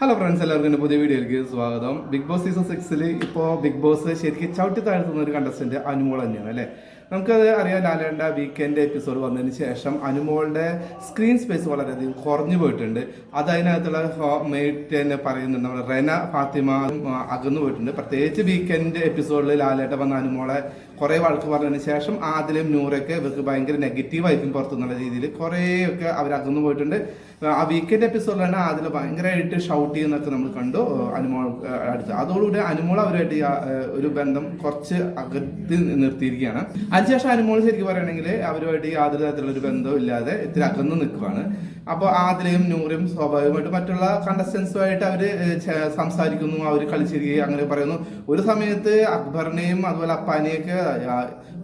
Hello friends എല്ലാവർക്കും പുതിയ വീഡിയോയിലേക്ക് സ്വാഗതം. ബിഗ് ബോസ് സീസൺ സിക്സിൽ ഇപ്പോൾ ബിഗ് ബോസ് ശരിക്കും ചവിട്ടി താഴ്ത്തുന്ന ഒരു കണ്ടസ്റ്റന്റ് അനുമോൾ തന്നെയാണ് അല്ലേ? നമുക്കത് അറിയാം ലാലേണ്ട വീക്കെൻഡ് എപ്പിസോഡ് വന്നതിന് ശേഷം അനുമോളുടെ സ്ക്രീൻ സ്പേസ് വളരെയധികം കുറഞ്ഞു പോയിട്ടുണ്ട്. അത് അതിനകത്തുള്ള മേറ്റ് തന്നെ പറയുന്നുണ്ട്. നമ്മുടെ റെന ഫാത്തിമ അകന്നു പോയിട്ടുണ്ട്. പ്രത്യേകിച്ച് വീക്കെൻഡ് എപ്പിസോഡിൽ ലാലേട്ട വന്ന അനുമോളെ കുറേ വഴക്ക് പറഞ്ഞതിന് ശേഷം ആദിലും നൂറൊക്കെ ഇവർക്ക് ഭയങ്കര നെഗറ്റീവ് ആയിരിക്കും പുറത്തുനിന്നുള്ള രീതിയിൽ കുറേയൊക്കെ അവർ അകന്നു പോയിട്ടുണ്ട്. ആ വീക്കെൻഡ് എപ്പിസോഡിലാണ് അതിൽ ഭയങ്കരമായിട്ട് ഷൗട്ട് ചെയ്യുന്നൊക്കെ നമ്മൾ കണ്ടു അനുമോൾ അടുത്ത്. അതോടുകൂടി അനുമോൾ അവരുമായിട്ട് ഒരു ബന്ധം കുറച്ച് അകത്തി നിർത്തിയിരിക്കുകയാണ്. അതിനുശേഷം അനുമോൾ ശരിക്കും പറയുകയാണെങ്കിൽ അവരുമായിട്ട് യാതൊരു തരത്തിലുള്ള ഒരു ബന്ധവും ഇല്ലാതെ ഇത്തിരി അകന്ന് നിൽക്കുവാണ്. അപ്പോൾ ആദിലയും നൂറും സ്വാഭാവികമായിട്ട് മറ്റുള്ള കണ്ടസ്റ്റൻസുമായിട്ട് അവർ സംസാരിക്കുന്നു അവർ കളിച്ചിരിക്കുകയും അങ്ങനെ പറയുന്നു. ഒരു സമയത്ത് അക്ബറിനെയും അതുപോലെ അപ്പാനെയൊക്കെ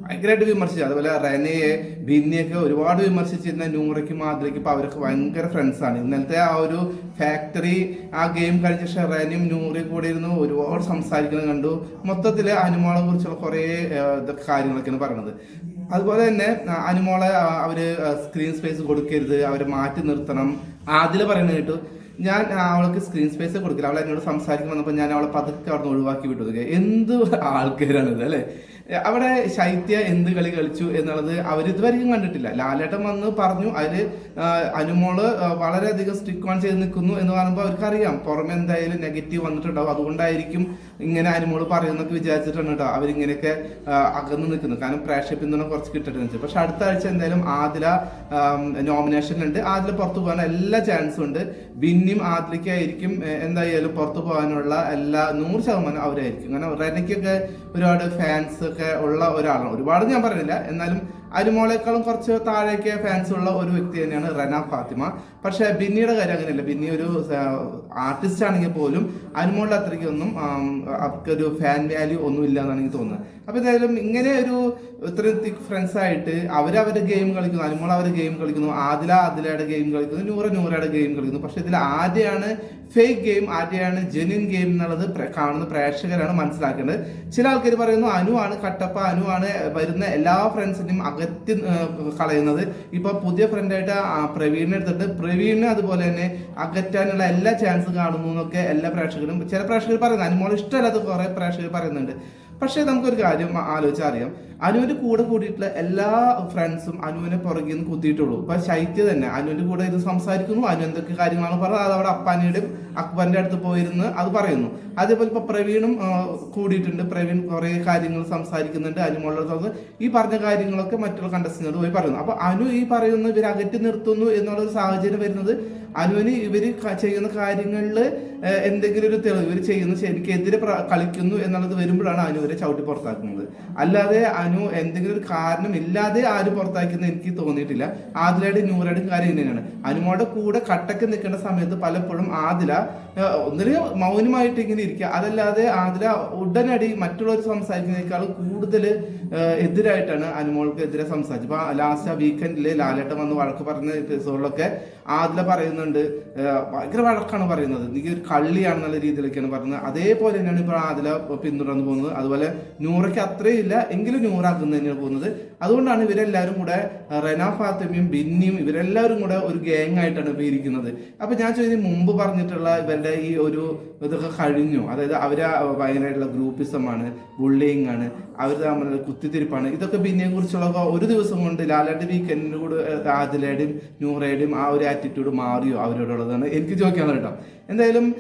ഭയങ്കരമായിട്ട് വിമർശിച്ചു. അതുപോലെ റെനയെ ബിന്നിയൊക്കെ ഒരുപാട് വിമർശിച്ചിരുന്ന നൂറയ്ക്കും ആദിലയ്ക്കും ഇപ്പോൾ അവരൊക്കെ ഭയങ്കര ഫ്രണ്ട്സാണ് ഇന്നലത്തെ ആ ഒരു ഫാക്ടറി ആ ഗെയിം കഴിഞ്ഞ ശേഷം നൂറി കൂടെ ഇരുന്ന് ഒരുപാട് സംസാരിക്കുന്നത് കണ്ടു. മൊത്തത്തിൽ അനുമോളെ കുറിച്ചുള്ള കുറേ കാര്യങ്ങളൊക്കെയാണ് പറയുന്നത് അതുപോലെ തന്നെ അനുമോളെ അവർ സ്ക്രീൻ സ്പേസ് കൊടുക്കരുത് അവരെ മാറ്റി നിർത്തണം. അതിൽ പറയുന്നത് കേട്ടു. ഞാൻ അവൾക്ക് സ്ക്രീൻ സ്പേസ് കൊടുക്കില്ല. അവൾ എന്നോട് സംസാരിക്കുമ്പോൾ വന്നപ്പോൾ ഞാൻ അവളെ പതുക്കെ അവിടെ ഒഴിവാക്കി വിട്ടു. എന്ത് ആൾക്കാരാണിത് അല്ലേ? അവിടെ ശൈത്യ എന്ത് കളി കളിച്ചു എന്നുള്ളത് അവർ ഇതുവരെയും കണ്ടിട്ടില്ല. ലാലേട്ടൻ വന്ന് പറഞ്ഞു അതിൽ അനുമോൾ വളരെയധികം സ്ട്രിക് ഓൺ ചെയ്ത് നിൽക്കുന്നു എന്ന് പറയുമ്പോൾ അവർക്കറിയാം. പുറമെ എന്തായാലും നെഗറ്റീവ് വന്നിട്ടുണ്ടാവും. അതുകൊണ്ടായിരിക്കും ഇങ്ങനെ അനുമോൾ പറയുന്നൊക്കെ വിചാരിച്ചിട്ടാണ് കേട്ടോ അവരിങ്ങനെയൊക്കെ അകന്ന് നിൽക്കുന്നു കാരണം പ്രേക്ഷക പിന്തുണ കുറച്ച് കിട്ടട്ടെ വെച്ചു. പക്ഷെ അടുത്ത ആഴ്ച എന്തായാലും ആദില നോമിനേഷനിലുണ്ട് ആദില പുറത്തു പോകാൻ എല്ലാ ചാൻസും ഉണ്ട്. ബിന്നിയും ആദിലയ്ക്കായിരിക്കും ആദ്രിക്കായിരിക്കും എന്തായാലും പുറത്തു പോകാനുള്ള എല്ലാ നൂറ് ശതമാനം അവരായിരിക്കും. കാരണം റെനയ്ക്കൊക്കെ ഒരുപാട് ഫാൻസ് ഒക്കെ ഉള്ള ഒരാളാണ്. ഒരുപാട് ഞാൻ പറയുന്നില്ല എന്നാലും അനുമോളെക്കാളും കുറച്ച് താഴേക്ക് ഫാൻസ് ഉള്ള ഒരു വ്യക്തി തന്നെയാണ് റന ഫാത്തിമ. പക്ഷെ ബിന്നിയുടെ കാര്യം അങ്ങനെയല്ല. ബിന്നി ഒരു ആർട്ടിസ്റ്റ് ആണെങ്കിൽ പോലും അനുമോളുടെ അത്രയ്ക്കൊന്നും അവർക്കൊരു ഫാൻ വാല്യൂ ഒന്നും ഇല്ല എന്നാണ് എനിക്ക് തോന്നുന്നത്. അപ്പൊ എന്തായാലും ഇങ്ങനെ ഒരു ഇത്രയും തിക് ഫ്രണ്ട്സ് ആയിട്ട് അവരവരുടെ ഗെയിം കളിക്കുന്നു അനുമോൾ അവർ ഗെയിം കളിക്കുന്നു ആദില ആദിലയുടെ ഗെയിം കളിക്കുന്നു നൂറ നൂറയുടെ ഗെയിം കളിക്കുന്നു. പക്ഷെ ഇതിൽ ആദ്യമാണ് ഫേക്ക് ഗെയിം ആദ്യമാണ് ജെന്യൻ ഗെയിം എന്നുള്ളത് കാണുന്ന പ്രേക്ഷകരാണ് മനസ്സിലാക്കേണ്ടത്. ചില ആൾക്കാർ പറയുന്നു അനു ആണ് കട്ടപ്പ അനു ആണ് വരുന്ന എല്ലാ ഫ്രണ്ട്സിനെയും അകറ്റി ഏർ, കളയുന്നത്. ഇപ്പൊ പുതിയ ഫ്രണ്ടായിട്ട് പ്രവീണിനെ എടുത്തിട്ട് പ്രവീണിനെ അതുപോലെ തന്നെ അകറ്റാനുള്ള എല്ലാ ചാൻസും കാണുന്നു എന്നൊക്കെ എല്ലാ പ്രേക്ഷകരും ചില പ്രേക്ഷകർ പറയുന്നത് അനുമോൾ ഇഷ്ടമല്ലാത്ത കുറെ പ്രേക്ഷകർ പറയുന്നുണ്ട്. പക്ഷേ നമുക്കൊരു കാര്യം ആലോചിച്ചാൽ അറിയാം. അനുവിന്റെ കൂടെ കൂടിയിട്ടുള്ള എല്ലാ ഫ്രണ്ട്സും അനുവിനെ പുറകിൽ നിന്ന് കുത്തിയിട്ടുള്ളൂ. ഇപ്പൊ ശൈത്യ തന്നെ. അനുവിന്റെ കൂടെ ഇത് സംസാരിക്കുന്നു. അനു എന്തൊക്കെ കാര്യങ്ങളാണ് പറഞ്ഞത്? അത് അവിടെ അപ്പാനിയുടെയും അക്ബറിന്റെ അടുത്ത് പോയിരുന്ന് അത് പറയുന്നു. അതേപോലെ ഇപ്പൊ പ്രവീണും കൂടിയിട്ടുണ്ട്. പ്രവീൺ കുറെ കാര്യങ്ങൾ സംസാരിക്കുന്നുണ്ട്. അനുമുള്ള ഈ പറഞ്ഞ കാര്യങ്ങളൊക്കെ മറ്റുള്ള കണ്ടസ്റ്റിനോട് പോയി പറയുന്നു. അപ്പൊ അനു ഈ പറയുന്ന ഇവർ അകറ്റി നിർത്തുന്നു എന്നുള്ള ഒരു സാഹചര്യം വരുന്നത് അനുവിന് ഇവർ ചെയ്യുന്ന കാര്യങ്ങളിൽ എന്തെങ്കിലും ഒരു തെളിവ് ഇവർ ചെയ്യുന്ന എനിക്കെതിരെ കളിക്കുന്നു എന്നുള്ളത് വരുമ്പോഴാണ് അനു ഇവരെ ചവിട്ടി പുറത്താക്കുന്നത്. അല്ലാതെ അനു എന്തെങ്കിലും ഒരു കാരണം ഇല്ലാതെ ആരും പുറത്താക്കുന്നത് എനിക്ക് തോന്നിയിട്ടില്ല. ആദിലയുടെ നൂറയുടെയും കാര്യം ഇങ്ങനെയാണ്. അനുമോടെ കൂടെ കട്ടക്ക് നിൽക്കേണ്ട സമയത്ത് പലപ്പോഴും ആദില ഏഹ്, മൗനമായിട്ട് ഇങ്ങനെ ഇരിക്കുക. അതല്ലാതെ ആദില ഉടനടി മറ്റുള്ളവർ സംസാരിക്കുന്നതിനേക്കാൾ കൂടുതൽ എതിരായിട്ടാണ് അനുമോൾക്ക് എതിരെ സംസാരിച്ചത്. ഇപ്പൊ ലാസ്റ്റ് ആ വീക്കെൻഡിൽ ലാലേട്ടൻ വന്ന് വഴക്ക് പറഞ്ഞ എപ്പിസോഡിലൊക്കെ ആദില പറയുന്നുണ്ട്. ഭയങ്കര വഴക്കാണ് പറയുന്നത്. നീ ഒരു കള്ളിയാണെന്നുള്ള രീതിയിലൊക്കെയാണ് പറയുന്നത്. അതേപോലെ തന്നെയാണ് ഇപ്പോൾ ആദില പിന്തുടർന്ന് പോകുന്നത്. അതുപോലെ നൂറയ്ക്ക് അത്രയും ഇല്ല എങ്കിലും നൂറാക്കുന്ന തന്നെയാണ് പോകുന്നത്. അതുകൊണ്ടാണ് ഇവരെല്ലാവരും കൂടെ റെന ഫാത്തിമയും ബിന്നിയും ഇവരെല്ലാവരും കൂടെ ഒരു ഗ്യാങ് ആയിട്ടാണ് ഇപ്പോൾ ഇരിക്കുന്നത്. അപ്പൊ ഞാൻ ചോദിച്ചത് മുമ്പ് പറഞ്ഞിട്ടുള്ള ഇവരുടെ ഈ ഒരു ഇതൊക്കെ കഴിഞ്ഞു. അതായത് അവർ ഭയങ്കരമായിട്ടുള്ള ഗ്രൂപ്പിസമാണ് ബുള്ളിങ് ആണ് അവർ തമ്മിലുള്ള കുത്തിത്തിരിപ്പാണ്. ഇതൊക്കെ ബിന്നിയെ കുറിച്ചുള്ള ഒരു ദിവസം കൊണ്ട് ലാലാട്ട് വീക്കെൻഡിന്റെ കൂടെ ആദിലയുടെയും നൂറയുടെയും ആ ഒരു ആറ്റിറ്റ്യൂഡ് മാറിയോ അവരോടുള്ളതാണ്. എനിക്ക് ചോദിക്കാനുള്ളത് കേട്ടോ. എന്തായാലും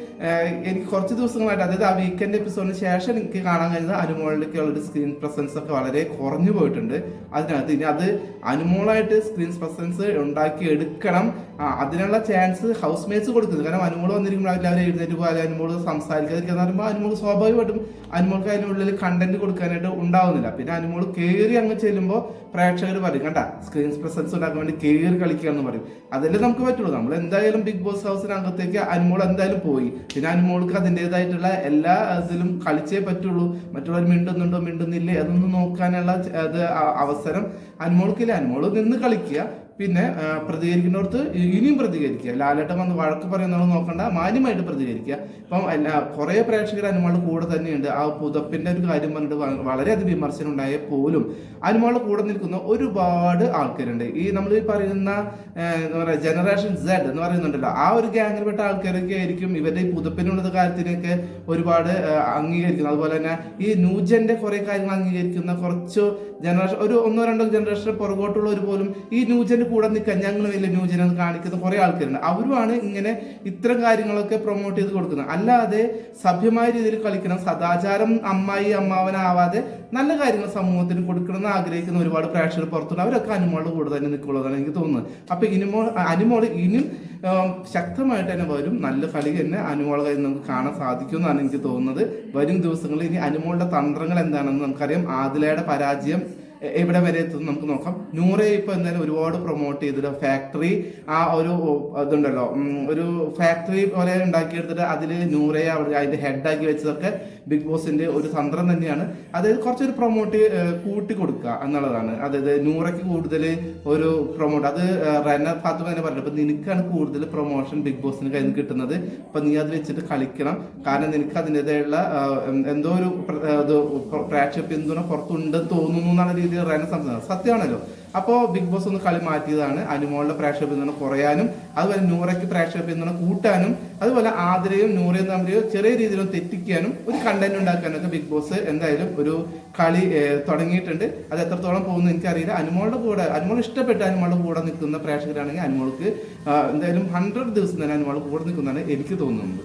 എനിക്ക് കുറച്ച് ദിവസങ്ങളായിട്ട് അതായത് ആ വീക്കെൻഡ് എപ്പിസോഡിന് ശേഷം എനിക്ക് കാണാൻ കഴിഞ്ഞത് അനുമോളിലേക്ക് ഉള്ളൊരു സ്ക്രീൻ പ്രസൻസ് ഒക്കെ വളരെ കുറഞ്ഞു പോയിട്ടുണ്ട്. അതിനകത്ത് ഇനി അത് അനുമോളായിട്ട് സ്ക്രീൻ പ്രസൻസ് ഉണ്ടാക്കി എടുക്കണം ആ, അതിനുള്ള ചാൻസ് ഹൗസ് മേറ്റ്സ് കൊടുക്കുന്നത് കാരണം അനുമോൾ വന്നിരിക്കുമ്പോൾ എല്ലാവരും എഴുന്നേറ്റ് പോകാൻ അനുമോൾ സംസാരിക്കാതിരിക്കുക പറയുമ്പോൾ അനുമോൾ സ്വാഭാവികമായിട്ടും അനുമോൾക്ക് അതിനുള്ളിൽ കണ്ടന്റ് കൊടുക്കാനായിട്ട് ഉണ്ടാവുന്നില്ല. പിന്നെ അനുമോൾ കയറി അങ്ങ് ചെല്ലുമ്പോൾ പ്രേക്ഷകർ പറയും കണ്ട സ്ക്രീൻ പ്രസൻസ് ഉണ്ടാക്കാൻ വേണ്ടി കയറി കളിക്കുക എന്ന് പറയും. അതല്ലേ നമുക്ക് പറ്റുള്ളൂ. നമ്മൾ എന്തായാലും ബിഗ് ബോസ് ഹൗസിനകത്തേക്ക് അനുമോൾ എന്തായാലും പോയി. പിന്നെ അനുമോൾക്ക് അതിന്റെതായിട്ടുള്ള എല്ലാ ഇതിലും കളിച്ചേ പറ്റുള്ളൂ. മറ്റുള്ളവർ മിണ്ടുന്നുണ്ടോ മിണ്ടുന്നില്ലേ അതൊന്നും നോക്കാനുള്ള അത് അവസരം അനുമോൾക്കില്ല. അനുമോൾ നിന്ന് കളിക്കുക. പിന്നെ പ്രതികരിക്കുന്നവർക്ക് ഇനിയും പ്രതികരിക്കുക. ലാലേട്ടൻ വന്ന് വഴക്ക് പറയുന്നവർ നോക്കണ്ട. മാന്യമായിട്ട് പ്രതികരിക്കുക. ഇപ്പം എല്ലാ കുറേ പ്രേക്ഷകർ അനുമാളുടെ കൂടെ തന്നെയുണ്ട്. ആ പുതപ്പിന്റെ ഒരു കാര്യം പറഞ്ഞിട്ട് വളരെയധികം വിമർശനം ഉണ്ടായ പോലും അനുമാളുടെ കൂടെ നിൽക്കുന്ന ഒരുപാട് ആൾക്കാരുണ്ട്. ഈ നമ്മൾ ഈ പറയുന്ന എന്താ പറയുക ജനറേഷൻ സെഡ് എന്ന് പറയുന്നുണ്ടല്ലോ. ആ ഒരു ഗ്യാങ്ങിൽപ്പെട്ട ആൾക്കാരൊക്കെ ആയിരിക്കും ഇവരുടെ ഈ പുതപ്പിനുള്ള കാര്യത്തിനൊക്കെ ഒരുപാട് അംഗീകരിക്കുന്നത്. അതുപോലെ തന്നെ ഈ ന്യൂജന്റെ കുറേ കാര്യങ്ങൾ അംഗീകരിക്കുന്ന കുറച്ച് ജനറേഷൻ ഒരു ഒന്നോ രണ്ടോ ജനറേഷൻ പുറകോട്ടുള്ളവർ പോലും ഈ ന്യൂജന്റെ കൂടെ നിൽക്കാൻ ഞങ്ങൾ വലിയ ന്യൂജനം കാണിക്കുന്ന കുറേ ആൾക്കാരുണ്ട്. അവരുമാണ് ഇങ്ങനെ ഇത്തരം കാര്യങ്ങളൊക്കെ പ്രൊമോട്ട് ചെയ്ത് കൊടുക്കുന്നത്. അല്ലാതെ സഭ്യമായ രീതിയിൽ കളിക്കണം സദാചാരം അമ്മായി അമ്മാവനാവാതെ നല്ല കാര്യങ്ങൾ സമൂഹത്തിന് കൊടുക്കണം എന്ന് ആഗ്രഹിക്കുന്ന ഒരുപാട് പ്രേക്ഷകർ പുറത്തുണ്ട്. അവരൊക്കെ അനുമോളുടെ കൂടെ തന്നെ നിൽക്കുള്ളതാണ് എനിക്ക് തോന്നുന്നത്. അപ്പൊ ഇനിമോൾ അനുമോൾ ഇനിയും ശക്തമായിട്ട് തന്നെ വരും. നല്ല കളി തന്നെ അനുമോളെ കയ്യിൽ നമുക്ക് കാണാൻ സാധിക്കും എന്നാണ് എനിക്ക് തോന്നുന്നത്. വരും ദിവസങ്ങളിൽ ഇനി അനുമോളുടെ തന്ത്രങ്ങൾ എന്താണെന്ന് നമുക്കറിയാം. ആദിലയുടെ പരാജയം എവിടെ വരെ എത്തും നമുക്ക് നോക്കാം. നൂറെ ഇപ്പൊ എന്തായാലും ഒരുപാട് പ്രൊമോട്ട് ചെയ്തിട്ട് ഫാക്ടറി ആ ഒരു ഇതുണ്ടല്ലോ ഒരു ഫാക്ടറി പോലെ ഉണ്ടാക്കിയെടുത്തിട്ട് അതിൽ നൂറെ ഹെഡ് ആക്കി വെച്ചതൊക്കെ ബിഗ് ബോസിന്റെ ഒരു തന്ത്രം തന്നെയാണ്. അതായത് കുറച്ചൊരു പ്രൊമോട്ട് കൂട്ടി കൊടുക്കുക എന്നുള്ളതാണ്. അതായത് നൂറയ്ക്ക് കൂടുതൽ ഒരു പ്രൊമോട്ട് അത് റന ഫാത്തിമ തന്നെ പറഞ്ഞു അപ്പൊ നിനക്കാണ് കൂടുതൽ പ്രൊമോഷൻ ബിഗ് ബോസിന് കയ്യിൽ നിന്ന് കിട്ടുന്നത്. അപ്പൊ നീ അത് വെച്ചിട്ട് കളിക്കണം. കാരണം നിനക്ക് അതിന്റെതായുള്ള എന്തോ ഒരു പ്രേക്ഷക പിന്തുണ പുറത്തുണ്ടെന്ന് തോന്നുന്നു എന്നുള്ള രീതിയിൽ റന സംസാരിക്കുന്നത് സത്യമാണല്ലോ. അപ്പോൾ ബിഗ് ബോസ് ഒന്ന് കളി മാറ്റിയതാണ്. അനുമോളുടെ പ്രേക്ഷക പിന്തുണ കുറയാനും അതുപോലെ നൂറയ്ക്ക് പ്രേക്ഷക പിന്തുണ കൂട്ടാനും അതുപോലെ ആതിരയും നൂറയും തമ്മിൽ ചെറിയ രീതിയിൽ തെറ്റിക്കാനും ഒരു കണ്ടന്റ് ഉണ്ടാക്കാനൊക്കെ ബിഗ് ബോസ് എന്തായാലും ഒരു കളി തുടങ്ങിയിട്ടുണ്ട്. അത് എത്രത്തോളം പോകുന്നു എനിക്കറിയില്ല. അനുമോളുടെ കൂടെ അനുമോൾ ഇഷ്ടപ്പെട്ട അനുമോളുടെ കൂടെ നിൽക്കുന്ന പ്രേക്ഷകരാണെങ്കിൽ അനുമോൾക്ക് എന്തായാലും ഹൺഡ്രഡ് ദിവസം തന്നെ അനുമോൾ കൂടെ നിൽക്കുന്നതാണ് എനിക്ക് തോന്നുന്നത്.